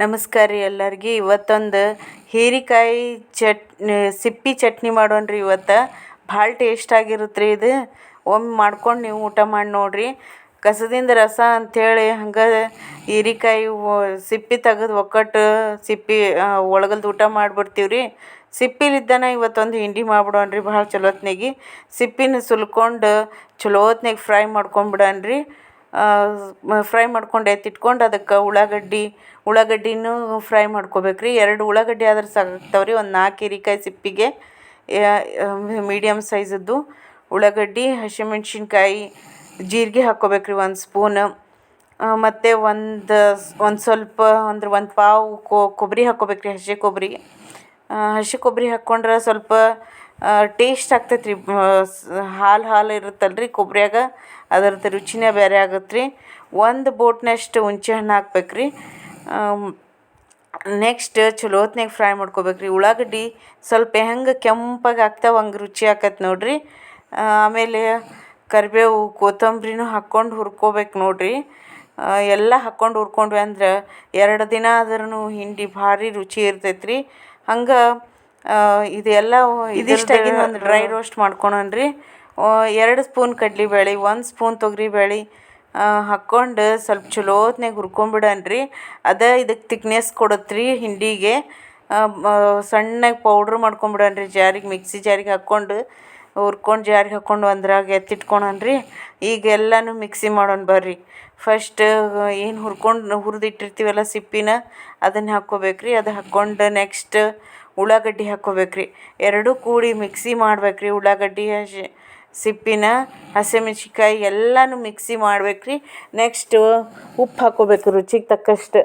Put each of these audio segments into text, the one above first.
ನಮಸ್ಕಾರ ರೀ ಎಲ್ಲರಿಗೆ. ಇವತ್ತೊಂದು ಹೀರಿಕಾಯಿ ಚಟ್ ಸಿಪ್ಪೆ ಚಟ್ನಿ ಮಾಡೋಣ ರೀ ಇವತ್ತು. ಭಾಳ ಟೇಸ್ಟ್ ಆಗಿರುತ್ತೆ ರೀ ಇದು. ಒಮ್ಮೆ ಮಾಡ್ಕೊಂಡು ನೀವು ಊಟ ಮಾಡಿ ನೋಡಿರಿ. ಕಸದಿಂದ ರಸ ಅಂಥೇಳಿ ಹಂಗೆ ಹೀರಿಕಾಯಿ ಸಿಪ್ಪೆ ತೆಗೆದು ಒಕ್ಕಟ್ಟು ಸಿಪ್ಪೆ ಒಳಗಲ್ದು ಊಟ ಮಾಡಿಬಿಡ್ತೀವಿ ರೀ. ಸಿಪ್ಪಿಲಿದ್ದಾನ ಇವತ್ತೊಂದು ಹಿಂಡಿ ಮಾಡ್ಬಿಡೋಣ ರೀ ಭಾಳ ಚಲೋತ್ನಾಗಿ ಸಿಪ್ಪಿನ ಸುಲ್ಕೊಂಡು ಚಲೋತ್ನಾಗ ಫ್ರೈ ಮಾಡ್ಕೊಂಬಿಡೋಣ ರೀ. ಫ್ರೈ ಮಾಡ್ಕೊಂಡು ಎತ್ತಿಟ್ಕೊಂಡು ಅದಕ್ಕೆ ಉಳ್ಳಾಗಡ್ಡಿ, ಉಳ್ಳಾಗಡ್ಡಿನೂ ಫ್ರೈ ಮಾಡ್ಕೊಬೇಕು ರೀ ಎರಡು ಉಳ್ಳಾಗಡ್ಡಿ ಆದ್ರೆ ರೀ ಒಂದು ನಾಲ್ಕು ಹೀರಿಕಾಯಿ ಸಿಪ್ಪಿಗೆ ಮೀಡಿಯಮ್ ಸೈಜದ್ದು ಉಳ್ಳಾಗಡ್ಡಿ, ಹಸಿಮೆಣ್ಸಿನ್ಕಾಯಿ, ಜೀರಿಗೆ ಹಾಕ್ಕೋಬೇಕು ರೀ ಒಂದು ಸ್ಪೂನ್ ಮತ್ತು ಒಂದು ಒಂದು ಸ್ವಲ್ಪ ಅಂದ್ರೆ ಒಂದು ಪಾವು ಕೊಬ್ಬರಿ ಹಾಕ್ಕೋಬೇಕು ರೀ ಹಸಿ ಕೊಬ್ಬರಿ ಹಸಿ ಕೊಬ್ಬರಿ ಹಾಕ್ಕೊಂಡ್ರೆ ಸ್ವಲ್ಪ ಟೇಸ್ಟ್ ಆಗ್ತೈತೆ ರೀ ಹಾಲು ಹಾಲು ಇರುತ್ತಲ್ಲ ರೀ ಕೊಬ್ಬರಿಯಾಗ ಅದರದ್ದು ರುಚಿನೇ ಬೇರೆ ಆಗತ್ತೆ ರೀ ಒಂದು ಬೋಟ್ನಷ್ಟು ಹುಂಚೆ ಹಣ್ಣು ಹಾಕ್ಬೇಕು ರೀ ನೆಕ್ಸ್ಟ್ ಚಲೋ ಹೊತ್ನಾಗ ಫ್ರೈ ಮಾಡ್ಕೊಬೇಕು ರೀ ಉಳ್ಳಾಗಡ್ಡಿ ಸ್ವಲ್ಪ ಹೆಂಗೆ ಕೆಂಪಾಗಿ ಆಗ್ತಾವೆ ಹಂಗೆ ರುಚಿ ಆಕತ್ತೆ ನೋಡಿರಿ. ಆಮೇಲೆ ಕರಿಬೇವು, ಕೊತ್ತಂಬ್ರಿನೂ ಹಾಕ್ಕೊಂಡು ಹುರ್ಕೋಬೇಕು ನೋಡಿರಿ. ಎಲ್ಲ ಹಾಕ್ಕೊಂಡು ಹುರ್ಕೊಂಡ್ವಿ ಅಂದ್ರೆ ಎರಡು ದಿನ ಆದ್ರೂ ಹಿಂಡಿ ಭಾರಿ ರುಚಿ ಇರ್ತೈತೆ ರೀ ಹಂಗೆ ಇದೆಲ್ಲ ಇದಿಷ್ಟಾಗಿ ಒಂದು ಡ್ರೈ ರೋಸ್ಟ್ ಮಾಡ್ಕೊಳನ್ ರೀ ಎರಡು ಸ್ಪೂನ್ ಕಡ್ಲೆಬೇಳೆ ಒಂದು ಸ್ಪೂನ್ ತೊಗರಿಬೇಳೆ ಹಾಕ್ಕೊಂಡು ಸ್ವಲ್ಪ ಚಲೋ ಹೊತ್ನಾಗ ಹುರ್ಕೊಂಬಿಡೋಣ ರೀ ಅದೇ ಇದಕ್ಕೆ ತಿಕ್ನೆಸ್ ಕೊಡುತ್ತೆ ರೀ ಹಿಂಡಿಗೆ ಸಣ್ಣಗೆ ಪೌಡ್ರ್ ಮಾಡ್ಕೊಂಬಿಡೋಣ ರೀ ಜಾರಿಗೆ ಮಿಕ್ಸಿ ಜಾರಿಗೆ ಹಾಕ್ಕೊಂಡು ಹುರ್ಕೊಂಡು ಜಾರಿಗೆ ಹಾಕ್ಕೊಂಡು ಒಂದ್ರಾಗ ಎತ್ತಿಟ್ಕೊಳನ್ ರೀ ಈಗ ಎಲ್ಲನೂ ಮಿಕ್ಸಿ ಮಾಡೋಣ ಬರ್ರಿ. ಫಸ್ಟ್ ಏನು ಹುರ್ಕೊಂಡು ಹುರಿದಿಟ್ಟಿರ್ತೀವಲ್ಲ ಸಿಪ್ಪಿನ ಅದನ್ನು ಹಾಕ್ಕೋಬೇಕು ರೀ ಅದು ಹಾಕ್ಕೊಂಡು ನೆಕ್ಸ್ಟ್ ಉಳ್ಳಾಗಡ್ಡಿ ಹಾಕ್ಕೋಬೇಕ್ರಿ. ಎರಡು ಕೂಡಿ ಮಿಕ್ಸಿ ಮಾಡ್ಬೇಕ್ರಿ. ಉಳ್ಳಾಗಡ್ಡಿ, ಹಸಿ ಸಿಪ್ಪಿನ, ಹಸಿಮೆಣ್ಸಿನ್ಕಾಯಿ ಎಲ್ಲನೂ ಮಿಕ್ಸಿ ಮಾಡ್ಬೇಕ್ರಿ. ನೆಕ್ಸ್ಟು ಉಪ್ಪು ಹಾಕ್ಕೋಬೇಕು ರುಚಿಗೆ ತಕ್ಕಷ್ಟು.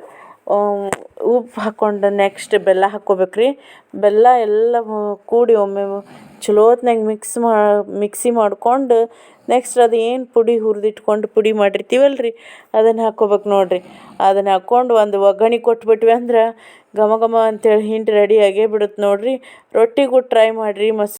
ಉಪ್ಪು ಹಾಕ್ಕೊಂಡು ನೆಕ್ಸ್ಟ್ ಬೆಲ್ಲ ಹಾಕ್ಕೋಬೇಕು ರೀ ಬೆಲ್ಲ ಎಲ್ಲ ಕೂಡಿ ಒಮ್ಮೆ ಚಲೋ ಹೊತ್ನಾಗ ಮಿಕ್ಸ್ ಮಾ ಮಿಕ್ಸಿ ಮಾಡ್ಕೊಂಡು ನೆಕ್ಸ್ಟ್ ಅದು ಏನು ಪುಡಿ ಹುರಿದಿಟ್ಕೊಂಡು ಪುಡಿ ಮಾಡಿರ್ತೀವಲ್ಲ ರೀ ಅದನ್ನು ಹಾಕ್ಕೋಬೇಕು ನೋಡಿರಿ. ಅದನ್ನು ಹಾಕ್ಕೊಂಡು ಒಂದು ಒಗ್ಗರ್ಣೆ ಕೊಟ್ಬಿಟ್ವಿ ಅಂದ್ರೆ ಘಮ ಘಮ ಅಂತೇಳಿ ಹಿಂಡಿ ರೆಡಿ ಆಗೇ ಬಿಡುತ್ತೆ ನೋಡಿರಿ. ರೊಟ್ಟಿಗೂ ಟ್ರೈ ಮಾಡಿರಿ ಮಸ್ತ್